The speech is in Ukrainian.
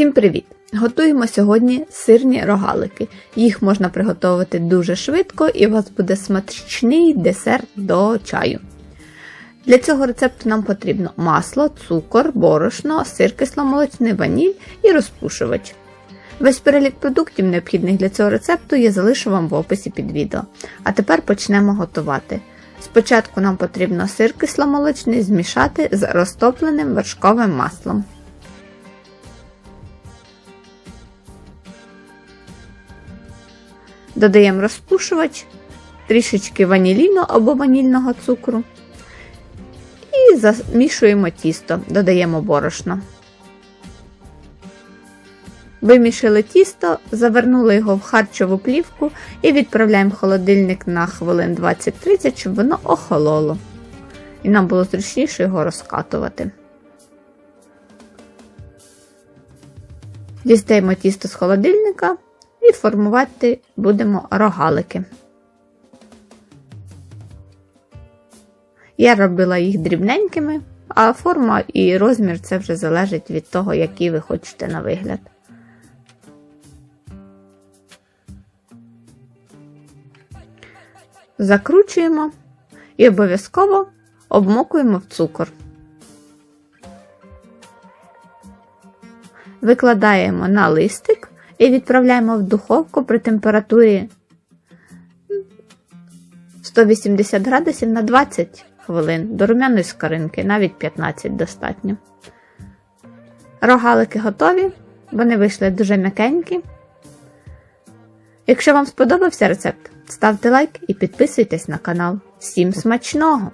Всім привіт! Готуємо сьогодні сирні рогалики. Їх можна приготувати дуже швидко і у вас буде смачний десерт до чаю. Для цього рецепту нам потрібно масло, цукор, борошно, сир кисломолочний, ваніль і розпушувач. Весь перелік продуктів, необхідних для цього рецепту, я залишу вам в описі під відео. А тепер почнемо готувати. Спочатку нам потрібно сир кисломолочний змішати з розтопленим вершковим маслом. Додаємо розпушувач, трішечки ваніліну або ванільного цукру. І замішуємо тісто, додаємо борошно. Вимішали тісто, завернули його в харчову плівку і відправляємо в холодильник на хвилин 20-30, щоб воно охололо. І нам було зручніше його розкатувати. Дістаємо тісто з холодильника і формувати будемо рогалики. Я робила їх дрібненькими, а форма і розмір це вже залежить від того, який ви хочете на вигляд. Закручуємо і обов'язково обмокуємо в цукор. Викладаємо на листик і відправляємо в духовку при температурі 180 градусів на 20 хвилин до румяної скоринки, навіть 15 достатньо. Рогалики готові, вони вийшли дуже м'якенькі. Якщо вам сподобався рецепт, ставте лайк і підписуйтесь на канал. Всім смачного!